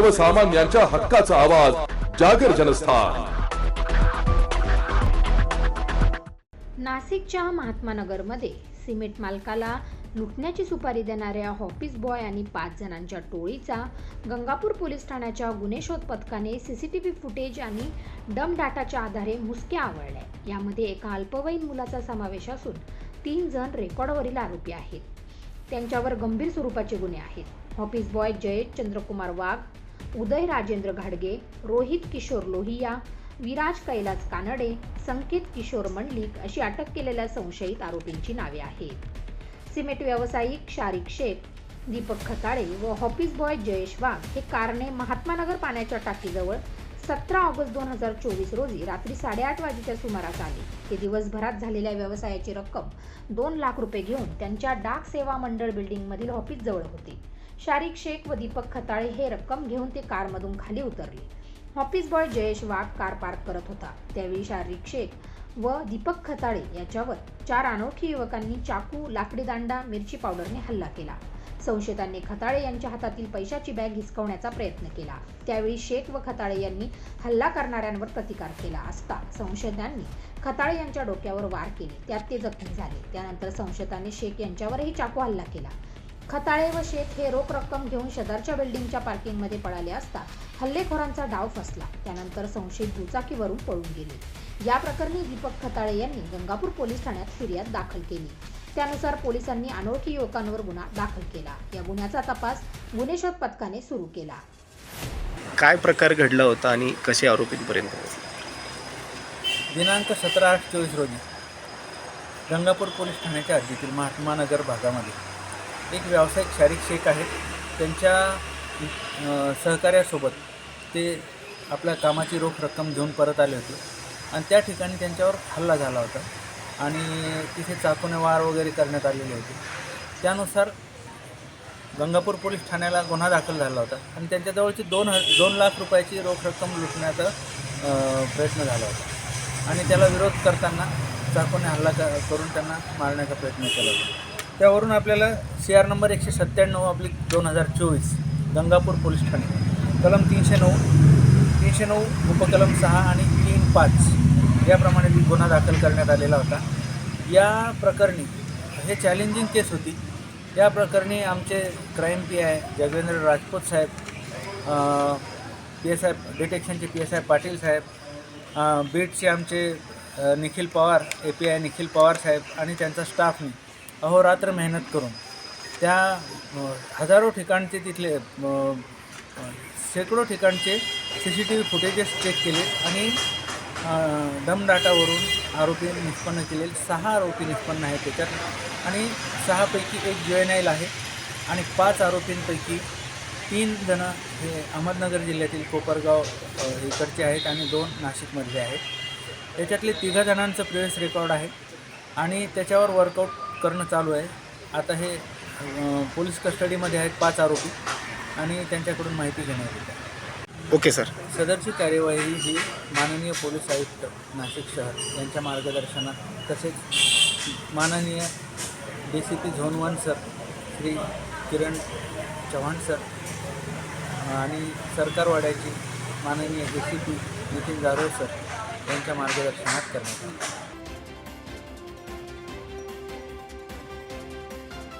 सर्वसामान्यांच्या हक्काचा आवाज जागर जनस्थान. नाशिकच्या महात्मा नगरमध्ये सिमेंट मालकाला लुटण्याची सुपारी देणाऱ्या हॉपीस बॉय आणि पाच जणांच्या टोळीचा गंगापूर पोलीस ठाण्याच्या गुन्हे शोध पथकाने सीसीटीव्ही फुटेज आणि डम डाटाच्या आधारे मुसक्या आवळल्या. यामध्ये एका अल्पवयीन मुलाचा समावेश असून तीन जण रेकॉर्डवरील आरोपी आहेत. त्यांच्यावर गंभीर स्वरूपाचे गुन्हे आहेत. ऑफिस बॉय जयेश चंद्रकुमार वाघ उदय राजेंद्र घाडगे रोहित किशोर लोहिया विराज कैलास कानडे संकेत किशोर मंडलिक अशी अटक केलेल्या संशयित आरोपींची नावे आहेत. सिमेंट व्यावसायिक शारिक शेख दीपक खताळे व ऑफिस बॉय जयेश वाघ हे कारणे महात्मानगर पाण्याच्या टाकीजवळ सतरा ऑगस्ट दोन हजार चोवीस रोजी रात्री साडेआठ वाजेच्या सुमारास आले. ते दिवसभरात झालेल्या व्यवसायाची रक्कम दोन लाख रुपये घेऊन त्यांच्या डाक सेवा मंडळ बिल्डिंगमधील ऑफिसजवळ होते. शारिक शेख व दीपक खताळे हे रक्कम घेऊन ते कारमधून खाली उतरले. Office boy Jayesh Wagh car park करत होता. त्यावेळी शारिक शेख व दीपक खताळे याच्यावर चार अनोळखी युवकांनी चाकू लाकडी दांडा मिरची पावडरने हल्ला केला. संशयितांनी खताळे यांच्या हातातील पैशाची बॅग हिसकवण्याचा प्रयत्न केला. त्यावेळी शेख व खताळे यांनी हल्ला करणाऱ्यांवर प्रतिकार केला असता संशयितांनी खताळे यांच्या डोक्यावर वार केले. त्यात ते जखमी झाले. त्यानंतर संशयितांनी शेख यांच्यावरही चाकू हल्ला केला. खताळे व शेख हे रोख रक्कम घेऊन शेजारच्या बिल्डिंगच्या पार्किंगमध्ये पळाले असता हल्लेखोरांचा डाव फसला. त्यानंतर संशयित दुचाकीवरून पळून गेले. या प्रकरणी दीपक खताळे यांनी गंगापूर पोलीस ठाण्यात फिर्याद दाखल केली. त्यानुसार पोलिसांनी अनोळखी युवकांवर गुन्हा दाखल केला. या गुन्ह्याचा तपास गुन्हे शोध पथकाने सुरू केला. काय प्रकार घडला होता आणि कसे आरोपींपर्यंत पोहोचले? दिनांक सतरा आठ चोवीस रोजी गंगापूर पोलीस ठाण्याच्या हद्दीतील महात्मा नगर भागामध्ये एक व्यावसायिक शारीरिक शेख आहेत त्यांच्या सहकार्यासोबत ते आपल्या कामाची रोख रक्कम घेऊन परत आले होते. आणि त्या ठिकाणी त्यांच्यावर हल्ला झाला होता. आणि तिथे चाकूने वार वगैरे करण्यात आलेले होते. त्यानुसार गंगापूर पोलीस ठाण्याला गुन्हा दाखल झाला होता. आणि त्यांच्याजवळची दोन ह दोन लाख रुपयाची रोख रक्कम लुटण्याचा प्रयत्न झाला होता. आणि त्याला विरोध करताना चाकूने हल्ला करून त्यांना मारण्याचा प्रयत्न केला होता. त्यावरून आपल्याला सी आर नंबर एकशे सत्त्याण्णव आपली दोन हजार चोवीस गंगापूर पोलीस ठाणे. कलम तीनशे नऊ तीनशे नऊ उपकलम सहा आणि तीन पाच याप्रमाणे गुन्हा दाखल करण्यात आलेला होता. या प्रकरणी हे चॅलेंजिंग केस होती. या प्रकरणी आमचे crime P I Jagvendra Rajput Saheb P S I डिटेक्शनचे पी एस आय पाटील साहेब बीटचे आमचे Nikhil Pawar A P I Nikhil Pawar साहेब आणि त्यांचा स्टाफने अहोरात्र मेहनत करून त्या हजारो ठिकाणचे तिथले शेकडो ठिकाणचे C C T V footages check केले आणि दमदाटावरून आरोपी निष्पन्न केलेले सहा आरोपी निष्पन्न आहेत त्याच्यात आणि सहापैकी एक जुएनाईल आहे आणि पाच आरोपींपैकी तीन जणं हे अहमदनगर जिल्ह्यातील कोपरगाव इकडचे आहेत आणि दोन नाशिकमधले आहेत. त्याच्यातले तिघा जणांचं प्रिव्हियस रेकॉर्ड आहे आणि त्याच्यावर वर्कआउट करणं चालू आहे. आता हे पोलीस कस्टडीमध्ये आहेत पाच आरोपी आणि त्यांच्याकडून माहिती घेण्यात येत. आहे ओके सर. सदरची कार्यवाही ही माननीय पोलीस आयुक्त नाशिक शहर यांच्या मार्गदर्शनात तसेच माननीय D C P zone one sir Shri Kiran Chavan sir आणि सरकारवाड्याचे माननीय D C P Nitin Jadhav sir यांच्या मार्गदर्शनात करण्यात आली.